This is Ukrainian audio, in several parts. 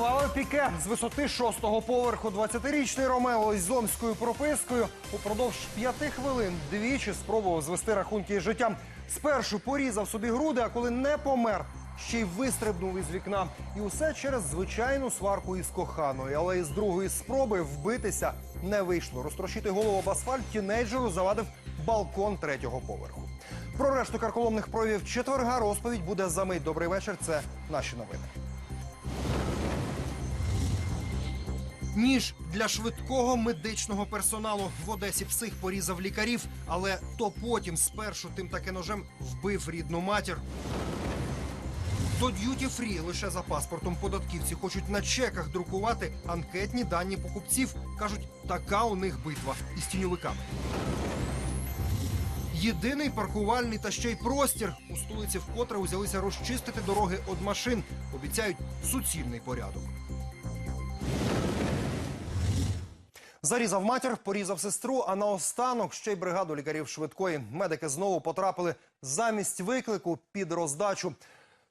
Криваве піке з висоти шостого поверху 20-річний Ромео із зомською пропискою упродовж п'яти хвилин двічі спробував звести рахунки із життям. Спершу порізав собі груди, а коли не помер, ще й вистрибнув із вікна. І усе через звичайну сварку із коханою. Але із другої спроби вбитися не вийшло. Розтрощити голову об асфальт тінейджеру завадив балкон третього поверху. Про решту карколомних проявів четверга розповідь буде за мить. Добрий вечір. Це наші новини. Ніж для швидкого медичного персоналу в Одесі псих порізав лікарів, але то потім спершу тим таки ножем вбив рідну матір. То д'юті фрі лише за паспортом податківці хочуть на чеках друкувати анкетні дані покупців. кажуть, така у них битва із тіньовиками. Єдиний паркувальний та ще й простір у столиці вкотре узялися розчистити дороги від машин. Обіцяють суцільний порядок. Зарізав матір, порізав сестру, а наостанок ще й бригаду лікарів швидкої. Медики знову потрапили замість виклику під роздачу.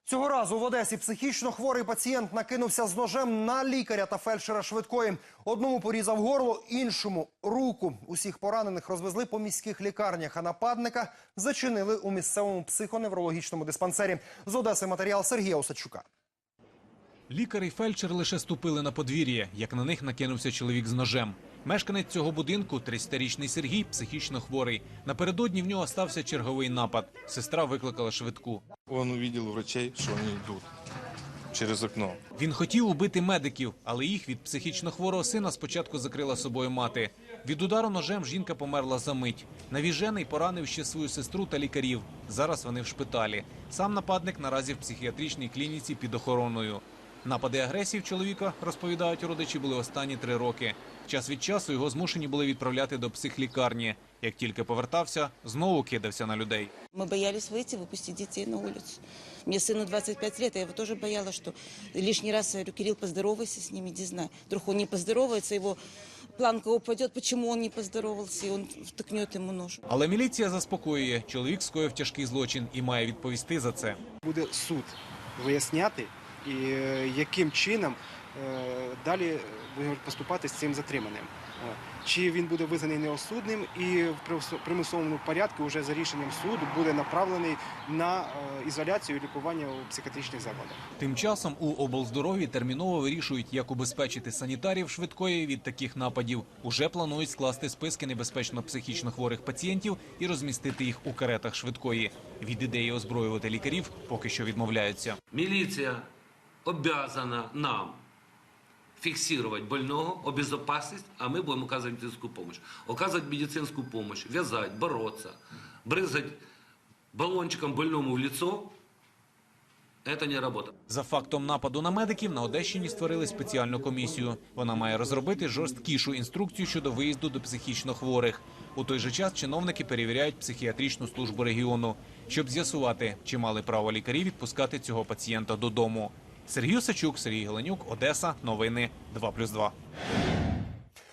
Цього разу в Одесі психічно хворий пацієнт накинувся з ножем на лікаря та фельдшера швидкої. Одному порізав горло, іншому руку. Усіх поранених розвезли по міських лікарнях, а нападника зачинили у місцевому психоневрологічному диспансері. З Одеси матеріал Сергія Осадчука. Лікар і фельдшер лише ступили на подвір'я, як на них накинувся чоловік з ножем. Мешканець цього будинку, 30-річний Сергій, психічно хворий. Напередодні в нього стався черговий напад. Сестра викликала швидку. Он увидел врачей, что они идут через окно. Він хотів убити медиків, але їх від психічно хворого сина спочатку закрила собою мати. Від удару ножем жінка померла за мить. Навіжений поранив ще свою сестру та лікарів. Зараз вони в шпиталі. Сам нападник наразі в психіатричній клініці під охороною. Напади агресії в чоловіка, розповідають родичі, були останні три роки. Час від часу його змушені були відправляти до психлікарні. Як тільки повертався, знову кидався на людей. Мы боялись выйти, выпустить детей на улицу. Мне сыну 25 лет, я его тоже боялась, что лишний раз я говорю, Кирилл, поздоровайся с ними, не знаю. Вдруг он не поздоровается, его планка упадет, почему он не поздоровался, и он втыкнет ему нож. Але міліція заспокоює, чоловік скоїв тяжкий злочин і має відповісти за це. буде суд виясняти, і е, яким чином е, далі поступати з цим затриманим. Чи він буде визнаний неосудним і в примусовому порядку вже за рішенням суду буде направлений на е, ізоляцію і лікування у психіатричних закладах. Тим часом у облздоров'ї терміново вирішують, як убезпечити санітарів швидкої від таких нападів. Уже планують скласти списки небезпечно психічно хворих пацієнтів і розмістити їх у каретах швидкої. Від ідеї озброювати лікарів поки що відмовляються. Милиция обязана нам фиксировать больного, обезопасить, а мы будем оказывать медицинскую помощь. Оказывать медицинскую помощь, вязать, бороться, брызгать баллончиком больному в лицо – это не работа. За фактом нападу на медиків на Одещині створили спеціальну комісію. Вона має розробити жорсткішу інструкцію щодо виїзду до психічно хворих. У той же час чиновники перевіряють психіатричну службу регіону, щоб з'ясувати, чи мали право лікарі відпускати цього пацієнта додому. Сергій Осачук, Сергій Геленюк, Одеса. Новини 2+,2.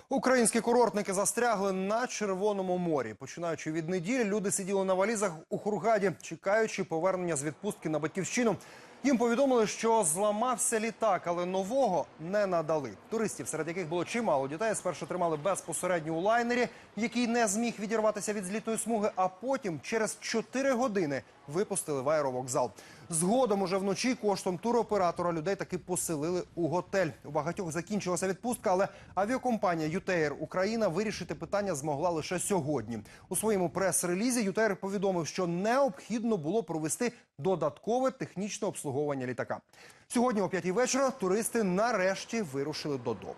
Українські курортники застрягли на Червоному морі. Починаючи від неділі, люди сиділи на валізах у Хургаді, чекаючи повернення з відпустки на батьківщину. Їм повідомили, що зламався літак, але нового не надали. Туристів, серед яких було чимало дітей, спершу тримали безпосередньо у лайнері, який не зміг відірватися від злітної смуги, а потім через 4 години випустили в аеровокзал. Згодом уже вночі коштом туроператора людей таки поселили у готель. У багатьох закінчилася відпустка, але авіакомпанія «ЮТЕЙР Україна вирішити питання змогла лише сьогодні. У своєму прес-релізі «ЮТЕЙР повідомив, що необхідно було провести додаткове технічне обслуговування літака. Сьогодні о п'ятій вечора туристи нарешті вирушили додому.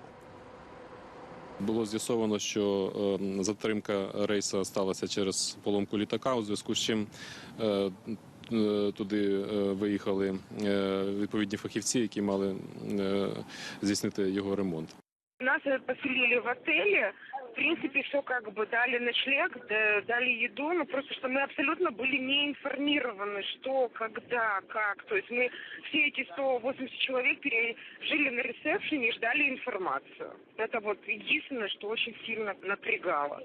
Було з'ясовано, що е, затримка рейса сталася через поломку літака, у зв'язку з чим е, е, туди е, виїхали відповідні фахівці, які мали здійснити його ремонт. Нас поселили в отеле В принципе, все как бы дали ночлег, да- дали еду, но просто что мы абсолютно были не информированы, что, когда, как. То есть мы все эти 180 человек пере- жили на ресепшене и ждали информацию. Это вот единственное, что очень сильно напрягало.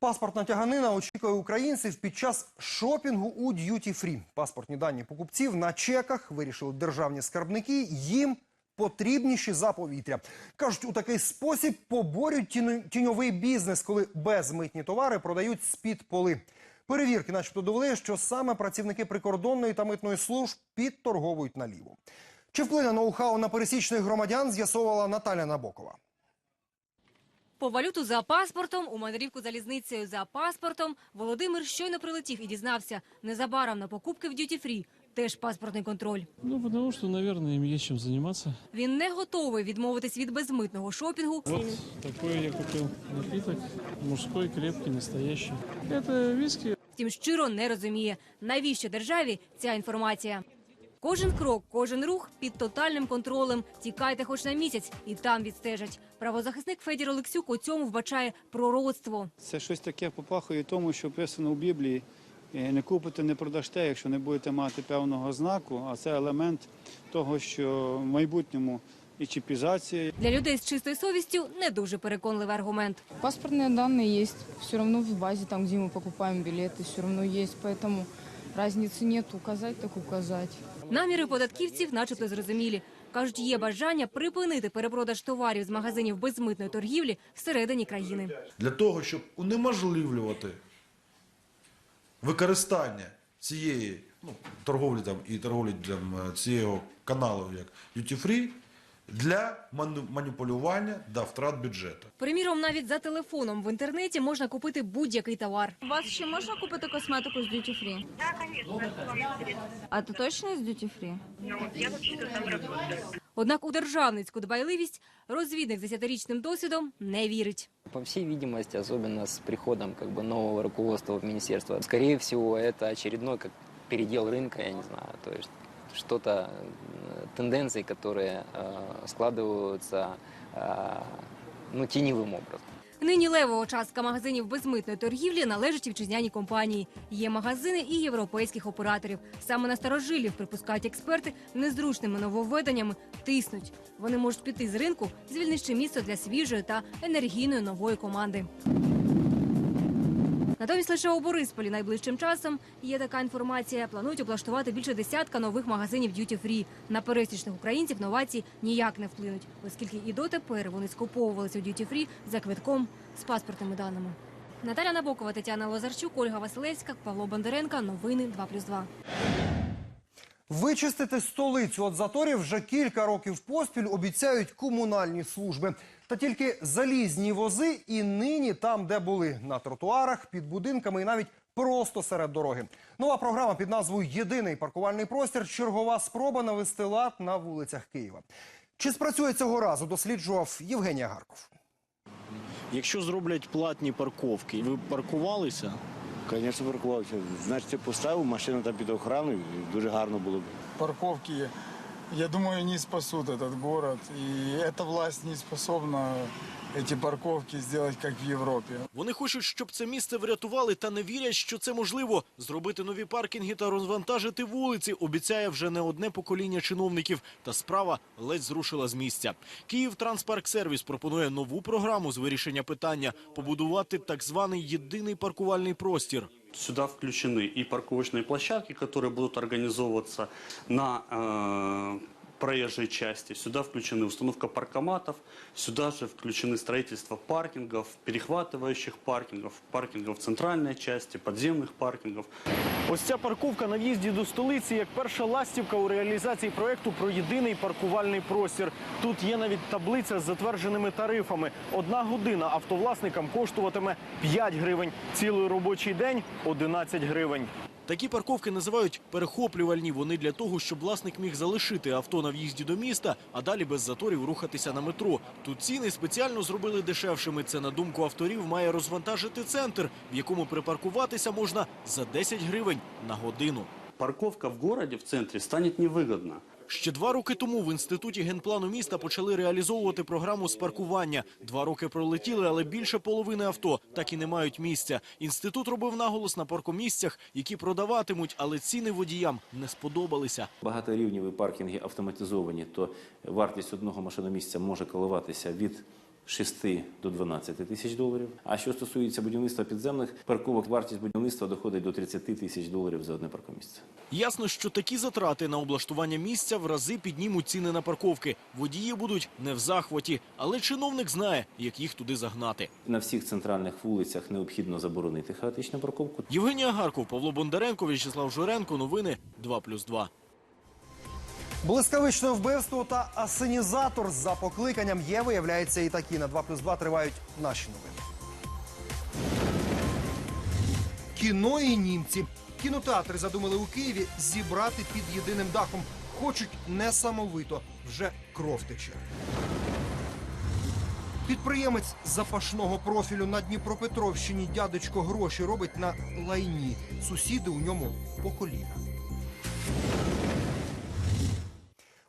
Паспортна тяганина очікує українців під час шопінгу у д'юті фрі. Паспортні дані покупців на чеках вирішили державні скарбники. Їм потрібніші за повітря. Кажуть, у такий спосіб поборють тіньовий бізнес, коли безмитні товари продають з-під поли. Перевірки, начебто, довели, що саме працівники прикордонної та митної служб підторговують наліво. Чи вплине ноу-хау на пересічних громадян, з'ясовувала Наталя Набокова. По валюту за паспортом, у мандрівку залізницею за паспортом. Володимир щойно прилетів і дізнався. Незабаром на покупки в дюті-фрі. Теж паспортний контроль. Ну, потому что, наверное, им есть чем заниматься. Він не готовий відмовитись від безмитного шопінгу. Вот такой я купил напиток. Мужской, крепкий, настоящий. Это виски. Втім, щиро не розуміє, навіщо державі ця інформація. Кожен крок, кожен рух під тотальним контролем. Тікайте хоч на місяць, і там відстежать. Правозахисник Федір Олексюк у цьому вбачає пророцтво. Це щось таке попахує тому, що писано у Біблії. Е, Не купите, не продасте, якщо не будете мати певного знаку. А це елемент того, що в майбутньому і чіпізація, Для людей з чистою совістю не дуже переконливий аргумент. Паспортные данные есть. Все равно в базе, там, где мы покупаем билеты, все равно есть. Поэтому разницы нет. Указать так указать. Наміри податківців начебто зрозумілі. Кажуть, є бажання припинити перепродаж товарів з магазинів безмитної торгівлі всередині країни. для того, щоб унеможливлювати використання цієї ну, торговлі там і торговлі там, е, цього каналу як duty free для ману- маніпулювання та втрат бюджету. Приміром, навіть за телефоном в інтернеті можна купити будь-який товар. У вас ще можна купити косметику з duty free? Вам интересно. А це точно з duty free? Ну, я вообще-то там работаю. Однак у державницьку дбайливість розвідник з десятирічним досвідом не вірить. По всей видимости, особенно с приходом как бы нового руководства в министерство, скорее всего, это очередной как передел рынка, я не знаю, то есть что-то, э, тенденции, которые э, складываются э, ну, теневым образом. Нині левого частка магазинів безмитної торгівлі належить вітчизняній компанії. Є магазини і європейських операторів. Саме на старожилів, припускають експерти, незручними нововведеннями тиснуть. Вони можуть піти з ринку, звільнивши місце для свіжої та енергійної нової команди. Натомість лише у Борисполі найближчим часом є така інформація. Планують облаштувати більше десятка нових магазинів Duty Free. На пересічних українців новації ніяк не вплинуть, оскільки і дотепер вони скуповувалися у Duty Free за квитком з паспортними даними. Наталя Набокова, Тетяна Лозарчук, Ольга Василевська, Павло Бондаренко. Новини 2+,2. Вичистити столицю від заторів вже кілька років поспіль обіцяють комунальні служби. Та тільки залізні вози і нині там, де були на тротуарах, під будинками і навіть просто серед дороги. Нова програма під назвою Єдиний паркувальний простір. Чергова спроба навести лад на вулицях Києва. Чи спрацює цього разу? Досліджував Євгеній Гарков. Якщо зроблять платні парковки, ви паркувалися? Звісно, паркувався. Значить, поставив машину там під охраною, дуже гарно було б. Парковки, я думаю, не спасут этот город. И эта власть не способна эти парковки сделать, как в Европе. Вони хочуть, щоб це місце врятували, та не вірять, що це можливо. Зробити нові паркінги та розвантажити вулиці обіцяє вже не одне покоління чиновників. Та справа ледь зрушила з місця. Київ Транспарксервіс пропонує нову програму з вирішення питання побудувати так званий єдиний паркувальний простір. Сюда включены и парковочные площадки, которые будут организовываться на э, проезжей части. Сюда включены установка паркоматов, сюда же включены строительство паркингов, перехватывающих паркингов, паркингов в центральной части, подземных паркингов. Ось ця парковка на в'їзді до столиці як перша ластівка у реалізації проєкту про єдиний паркувальний простір. Тут є навіть таблиця з затвердженими тарифами. Одна година автовласникам коштуватиме 5 гривень, цілий робочий день 11 гривень. Такі парковки називають перехоплювальні. Вони для того, щоб власник міг залишити авто на в'їзді до міста, а далі без заторів рухатися на метро. Тут ціни спеціально зробили дешевшими. Це на думку авторів має розвантажити центр, в якому припаркуватися можна за 10 гривень на годину. Парковка в городе, в центре, станет невыгодна. Ще два роки тому в інституті генплану міста почали реалізовувати програму з паркування. Два роки пролетіли, але більше половини авто так і не мають місця. Інститут робив наголос на паркомісцях, які продаватимуть, але ціни водіям не сподобалися. Багаторівніві паркінги автоматизовані, то вартість одного машиномісця може коливатися від 6 до 12 тисяч доларів. А що стосується будівництва підземних парковок, вартість будівництва доходить до 30 тисяч доларів за одне паркомісце. Ясно, що такі затрати на облаштування місця в рази піднімуть ціни на парковки. Водії будуть не в захваті, але чиновник знає, як їх туди загнати. На всіх центральних вулицях необхідно заборонити хаотичну парковку. Євгенія Гарков, Павло Бондаренко, В'ячеслав Журенко. Новини 2+,2. Блискавичне вбивство та асенізатор за покликанням є, виявляється, і такі. На 2 плюс 2 тривають наші новини. Кіно і німці. Кінотеатри задумали у Києві зібрати під єдиним дахом. Хочуть несамовито. Вже кров тече. Підприємець запашного профілю на Дніпропетровщині дядечко гроші робить на лайні. Сусіди у ньому по коліна.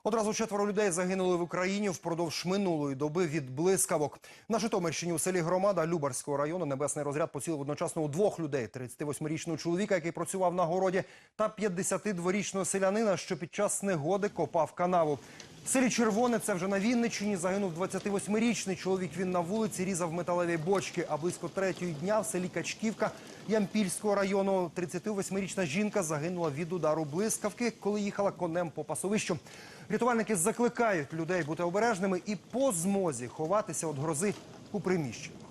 Одразу четверо людей загинули в Україні впродовж минулої доби від блискавок. На Житомирщині у селі Громада Любарського району небесний розряд поцілив одночасно у двох людей: 38-річного чоловіка, який працював на городі, та 52-річного селянина, що під час негоди копав канаву. Селі Червоне, це вже на Вінниччині, загинув 28-річний чоловік. Він на вулиці різав металеві бочки. А близько третьої дня в селі Качківка Ямпільського району 38-річна жінка загинула від удару блискавки, коли їхала конем по пасовищу. Рятувальники закликають людей бути обережними і по змозі ховатися від грози у приміщеннях.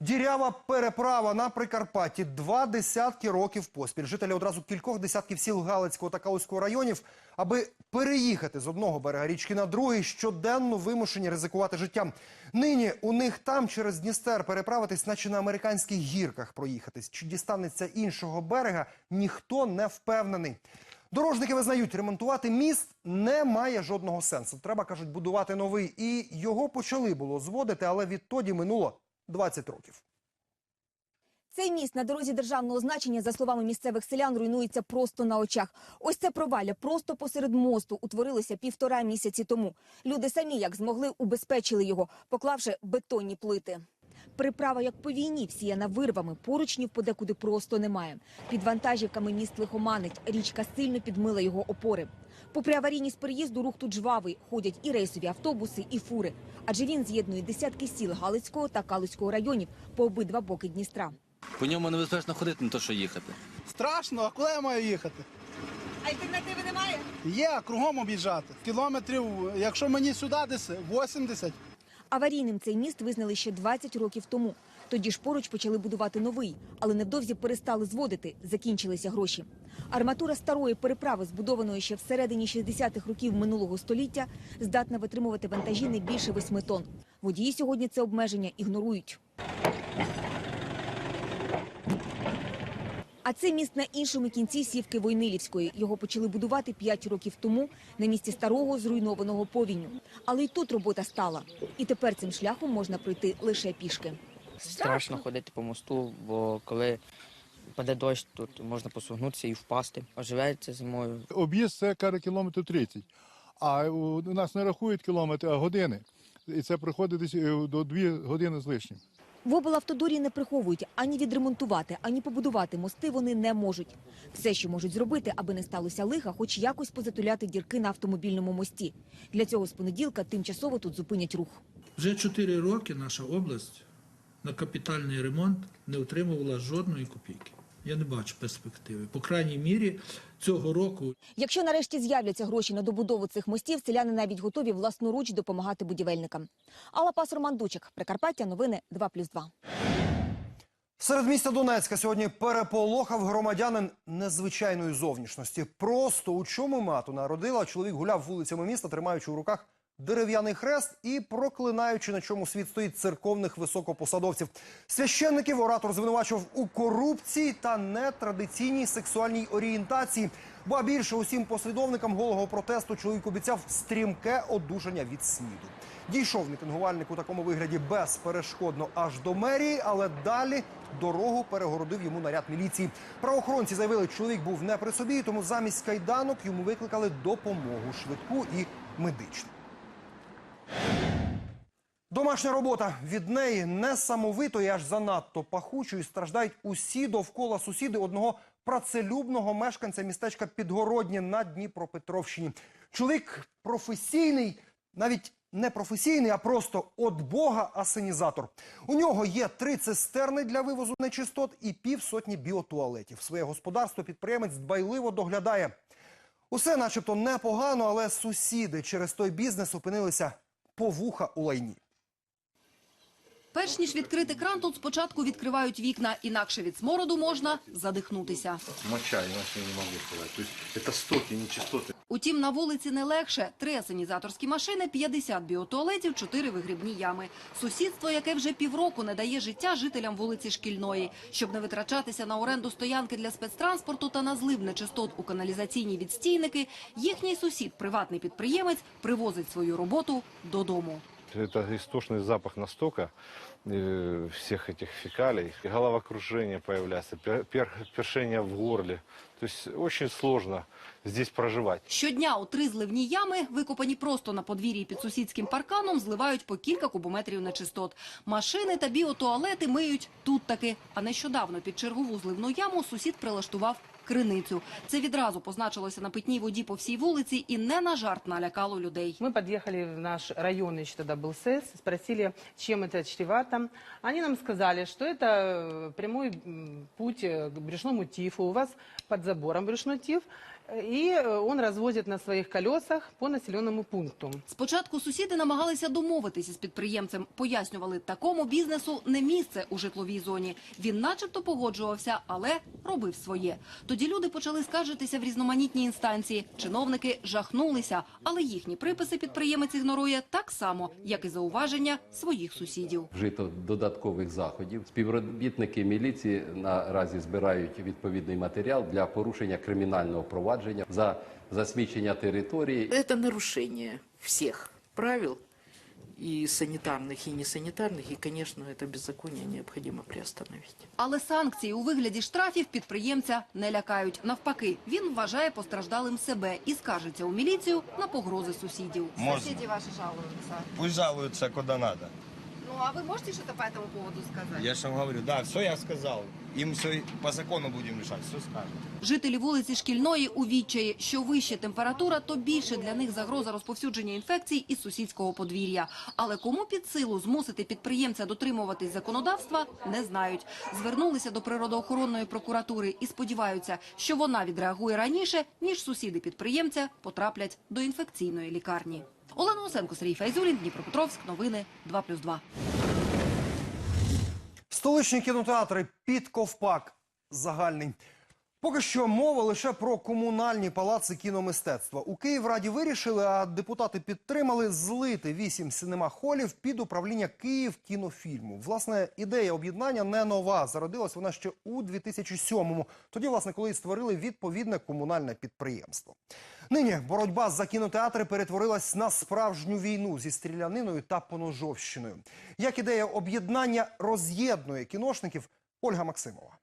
Дірява переправа на Прикарпатті два десятки років поспіль. Жителі одразу кількох десятків сіл Галицького та Калузького районів, аби переїхати з одного берега річки на другий, щоденно вимушені ризикувати життям. Нині у них там через Дністер переправитись, наче на американських гірках проїхатись. Чи дістанеться іншого берега, ніхто не впевнений. Дорожники визнають, ремонтувати міст не має жодного сенсу. Треба, кажуть, будувати новий. І його почали було зводити, але відтоді минуло 20 років. Цей міст на дорозі державного значення, за словами місцевих селян, руйнується просто на очах. Ось це провалля просто посеред мосту утворилося півтора місяці тому. Люди самі, як змогли, убезпечили його, поклавши бетонні плити. Приправа, як по війні, всіяна вирвами, поручнів подекуди просто немає. Під вантажівками міст лихоманить, річка сильно підмила його опори. Попри аварійність переїзду, рух тут жвавий. Ходять і рейсові автобуси, і фури. Адже він з'єднує десятки сіл Галицького та Калицького районів по обидва боки Дністра. По ньому небезпечно ходити, не то що їхати. Страшно, а куди я маю їхати? Альтернативи немає? Є, кругом об'їжджати. Кілометрів, якщо мені сюди десь 80. Аварійним цей міст визнали ще 20 років тому. Тоді ж поруч почали будувати новий, але невдовзі перестали зводити, закінчилися гроші. Арматура старої переправи, збудованої ще всередині 60-х років минулого століття, здатна витримувати вантажі не більше 8 тонн. Водії сьогодні це обмеження ігнорують. А це міст на іншому кінці сівки Войнилівської. Його почали будувати 5 років тому на місці старого зруйнованого повінню. Але й тут робота стала. І тепер цим шляхом можна пройти лише пішки. Страшно ходити по мосту, бо коли паде дощ, тут можна посугнутися і впасти. Оживається зимою. Об'їзд це каже кілометрів 30, а у нас не рахують кілометри, а години. І це приходить десь е, до 2 години з лишнім. В облавтодорі не приховують ані відремонтувати, ані побудувати мости вони не можуть. Все, що можуть зробити, аби не сталося лиха, хоч якось позатуляти дірки на автомобільному мості. Для цього з понеділка тимчасово тут зупинять рух. Вже чотири роки наша область на капітальний ремонт не отримувала жодної копійки. Я не бачу перспективи. По крайній мірі цього року Якщо нарешті з'являться гроші на добудову цих мостів, селяни навіть готові власноруч допомагати будівельникам. Алла Пас Роман Дучик, Прикарпаття, новини 2+,2. Серед міста Донецька сьогодні переполохав громадянин незвичайної зовнішності. Просто у чому мату народила, чоловік гуляв вулицями міста, тримаючи в руках дерев'яний хрест і проклинаючи, на чому світ стоїть церковних високопосадовців. Священників оратор звинувачував у корупції та нетрадиційній сексуальній орієнтації. Ба більше усім послідовникам голого протесту чоловік обіцяв стрімке одужання від СНІДу. Дійшов мітингувальник у такому вигляді безперешкодно аж до мерії, але далі дорогу перегородив йому наряд міліції. Правоохоронці заявили, чоловік був не при собі, тому замість кайданок йому викликали допомогу швидку і медичну. Домашня робота від неї несамовитої, аж занадто пахучої страждають усі довкола сусіди одного працелюбного мешканця містечка Підгороднє на Дніпропетровщині. Чоловік професійний, навіть не професійний, а просто от Бога асенізатор. У нього є три цистерни для вивозу нечистот і півсотні біотуалетів. Своє господарство підприємець дбайливо доглядає. Усе начебто непогано, але сусіди через той бізнес опинилися по вуха у лайні. Перш ніж відкрити кран, тут спочатку відкривають вікна, інакше від смороду можна задихнутися. Моча, иначе не могу сказать. То есть это стоки, нечистоты. Утім, на вулиці не легше. Три асенізаторські машини, 50 біотуалетів, 4 вигрібні ями. Сусідство, яке вже півроку не дає життя жителям вулиці Шкільної. Щоб не витрачатися на оренду стоянки для спецтранспорту та на злив нечистот у каналізаційні відстійники, їхній сусід, приватний підприємець, привозить свою роботу додому. Это истошный запах настолько э, всех этих фекалий. Головокружение появляется, пер- пер- першение в горле. То есть очень сложно здесь проживать. Щодня у три зливні ями, викопані просто на подвір'ї під сусідським парканом, зливають по кілька кубометрів нечистот. Машини та біотуалети миють тут таки. А нещодавно під чергову зливну яму сусід прилаштував криницю. Це відразу позначилося на питній воді по всій вулиці і не на жарт налякало людей. Мы подъехали в наш районный еще тогда был СЭС, спросили, чем это чревато. Они нам сказали, что это э, прямой м, путь э, к брюшному тифу. У вас под забором брюшной тиф, э, и э, он развозит на своих колесах по населенному пункту. Спочатку сусіди намагалися домовитися з підприємцем. Пояснювали, такому бізнесу не місце у житловій зоні. Він начебто погоджувався, але робив своє. Тоді люди почали скаржитися в різноманітні інстанції. Чиновники жахнулися, але їхні приписи підприємець ігнорує так само, як і зауваження своїх сусідів. вжито додаткових заходів. Співробітники міліції наразі збирають відповідний матеріал для порушення кримінального провадження за засмічення території. Это нарушение всех правил, и санитарных, и несанитарных, и, конечно, это беззаконие необходимо приостановить. Але санкції у вигляді штрафів підприємця не лякають. Навпаки, він вважає постраждалим себе і скаржиться у міліцію на погрози сусідів. Можно. Сусіди ваші жалуються. Пусть жалуются куда надо. Ну а ви можете щось по цьому поводу сказати? Я же вам говорю, да, все я сказал. Им все по закону будем решать, все скажем. Жителі вулиці Шкільної у відчаї. Що вища температура, то більше для них загроза розповсюдження інфекцій із сусідського подвір'я. Але кому під силу змусити підприємця дотримуватись законодавства, не знають. Звернулися до природоохоронної прокуратури і сподіваються, що вона відреагує раніше, ніж сусіди підприємця потраплять до інфекційної лікарні. Олена Осенко, Сергій Файзулін, Дніпропетровськ. Новини 2+,2. Столичні кінотеатри під ковпак загальний. Поки що мова лише про комунальні палаци кіномистецтва. У Київраді вирішили, а депутати підтримали злити вісім синема-холів під управління Київ кінофільму. Власне, ідея об'єднання не нова. Зародилась вона ще у 2007-му. Тоді, власне, коли створили відповідне комунальне підприємство. Нині боротьба за кінотеатри перетворилась на справжню війну зі стріляниною та поножовщиною. Як ідея об'єднання роз'єднує кіношників Ольга Максимова.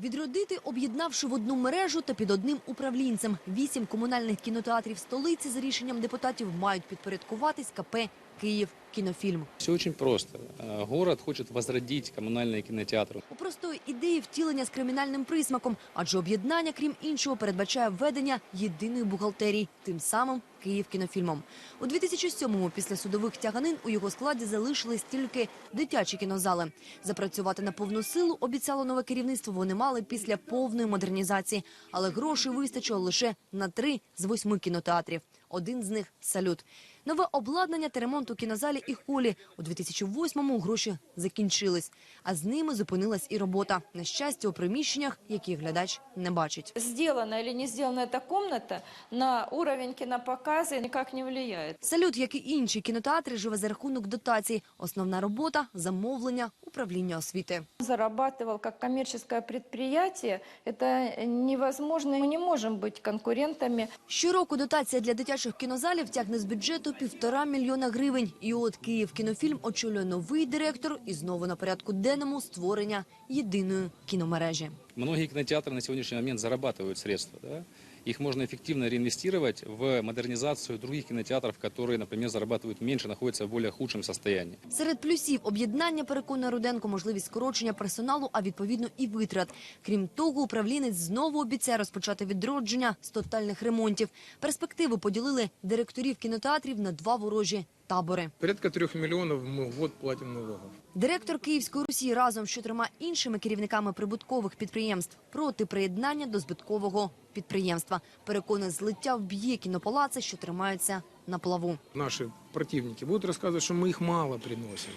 Відродити, об'єднавши в одну мережу та під одним управлінцем. Вісім комунальних кінотеатрів столиці за рішенням депутатів мають підпорядкуватись КП «Київ кінофільм». Все очень просто. Э, Город хочет возродить коммунальные кинотеатры. У простої ідеї втілення з кримінальним присмаком, адже об'єднання, крім іншого, передбачає введення єдиної бухгалтерії, тим самим Київ кінофільмом. У 2007-му після судових тяганин у його складі залишились тільки дитячі кінозали. Запрацювати на повну силу обіцяло нове керівництво вони мали після повної модернізації, але грошей вистачило лише на три з восьми кінотеатрів. Один з них салют Нове обладнання та ремонт у кінозалі і холі. У 2008-му гроші закінчились, а з ними зупинилась і робота. На щастя, у приміщеннях, які глядач не бачить. Сделана или не сделана эта комната на уровень кинопоказа никак не влияет. Салют, як і інші кінотеатри, живе за рахунок дотацій. Основна робота – замовлення, управління освіти. Зарабатывал как коммерческое предприятие. Это невозможно. Мы не можем быть конкурентами. Щороку дотація для дитячих кінозалів тягне з бюджету півтора мільйона гривень. І от Київ кінофільм очолює новий директор і знову на порядку денному створення єдиної кіномережі. Многі кінотеатри на сьогоднішній момент зарабатывают средства. Да? их можно эффективно реинвестировать в модернизацию других кинотеатров, которые, например, зарабатывают меньше, находятся в более худшем состоянии. Серед плюсів об'єднання переконує Руденко можливість скорочення персоналу, а відповідно і витрат. Крім того, управлінець знову обіцяє розпочати відродження з тотальних ремонтів. Перспективи поділили директорів кінотеатрів на два ворожі табори. Порядка трех миллионов мы в год платим налогов. Директор Київської Русі разом з чотирма іншими керівниками прибуткових підприємств проти приєднання до збиткового підприємства. Переконує, злиття вб'є кінопалаци, що тримаються на плаву. Наши противники будут рассказывать, что мы их мало приносим.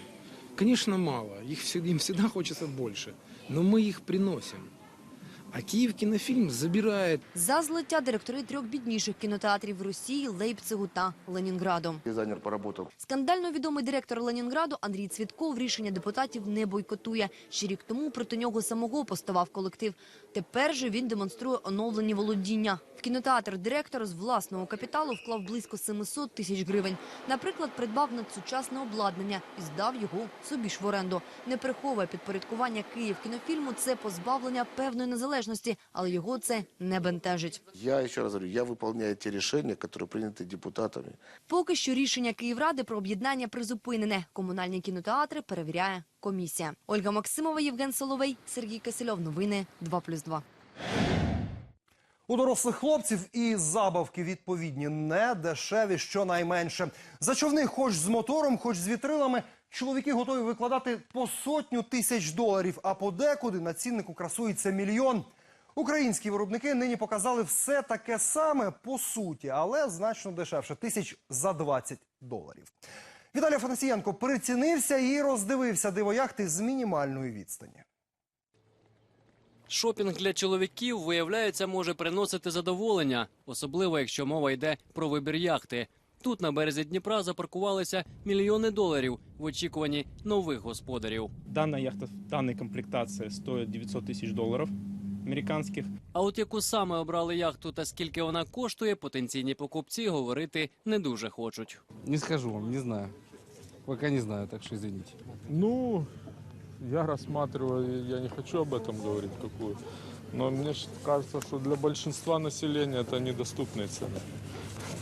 Конечно, мало. Их всегда, им всегда хочется больше. Но мы их приносим. А Киев кинофильм забирает За злиття директори трьох бідніших кінотеатрів Росії, Лейпцигу та Ленінграду. Дизайнер поработал. Скандально відомий директор Ленінграду Андрій Цвітков рішення депутатів не бойкотує. Ще рік тому проти нього самого поставав колектив. Тепер же він демонструє оновлені володіння. В кінотеатр директор з власного капіталу вклав близько 700 тисяч гривень. Наприклад, придбав надсучасне обладнання і здав його собі ж в оренду. Не приховує підпорядкування Київ кінофільму – це позбавлення певної незалежності, але його це не бентежить. Я еще раз говорю, я выполняю те решения, которые приняты депутатами. Поки що рішення Київради про об'єднання призупинене. Комунальні кінотеатри перевіряє комісія. Ольга Максимова, Євген Соловей, Сергій Кисельов. Новини 2+,2. У дорослих хлопців і забавки відповідні не дешеві щонайменше. За човни хоч з мотором, хоч з вітрилами, чоловіки готові викладати по сотню тисяч доларів, а подекуди на ціннику красується мільйон. Українські виробники нині показали все таке саме по суті, але значно дешевше тисяч за 20 доларів. Віталій Афанасієнко прицінився і роздивився дивояхти з мінімальної відстані. Шопінг для чоловіків, виявляється, може приносити задоволення, особливо якщо мова йде про вибір яхти. Тут на березі Дніпра запаркувалися мільйони доларів в очікуванні нових господарів. Дана яхта в данной комплектации стоит 900 тысяч долларов американских. А от яку саме обрали яхту та скільки вона коштує, потенційні покупці говорити не дуже хочуть. Не скажу вам, не знаю. Пока не знаю, так что извините. Ну, я рассматриваю, я не хочу об этом говорить, какую. Но мне ж кажется, что для большинства населения это недоступные цены.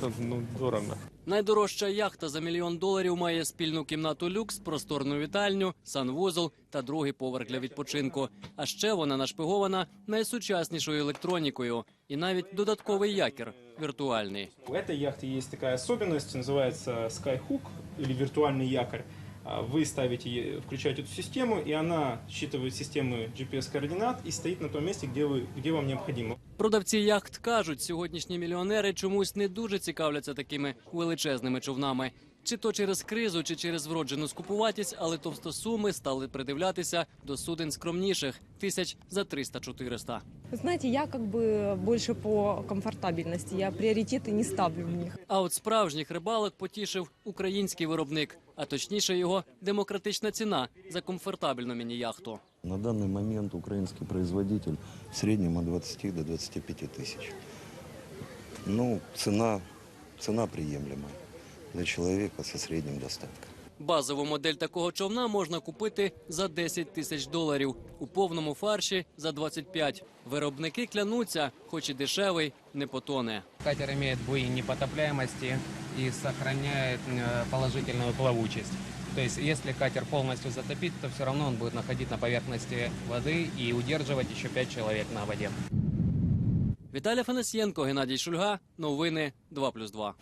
Это, ну, дорого. Найдорожча яхта за мільйон доларів має спільну кімнату люкс, просторну вітальню, санвузол та другий поверх для відпочинку. А ще вона нашпигована найсучаснішою електронікою і навіть додатковий якір віртуальний. У этой яхты есть такая особенность, называется Skyhook или виртуальный якорь. А Вы ставите, е- включаете эту систему, и она считывает системы GPS-координат и стоит на том месте, где, вы, где вам необходимо. Продавці яхт кажуть, сьогоднішні мільйонери чомусь не дуже цікавляться такими величезними човнами. Чи то через кризу, чи через вроджену скупуватість, але товстосуми стали придивлятися до суден скромніших тисяч за 300-400. Знаете, я как бы больше по комфортабельности, я приоритеты не ставлю в них. А от справжніх рибалок потішив український виробник, а точніше його демократична ціна за комфортабельну міні-яхту. На данный момент украинский производитель в среднем от 20 до 25 тысяч. Ну, цена, цена приемлемая для человека со средним достатком. Базову модель такого човна можна купити за 10 тисяч доларів, у повному фарші за 25. Виробники клянуться, хоч і дешевий, не потоне. Катер имеет буи непотопляемости и сохраняет э, положительную плавучесть. То есть, катер полностью затопить, то все равно он будет находить на поверхности воды и удерживать еще пять человек на воде. Віталій Фанасьєнко, Геннадій Шульга. Новини 2+,2.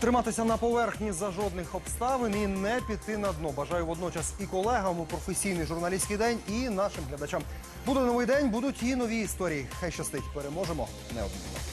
Триматися на поверхні за жодних обставин і не піти на дно. Бажаю водночас і колегам у професійний журналістський день, і нашим глядачам. Буде новий день, будуть і нові історії. Хай щастить. Переможемо неодмінно.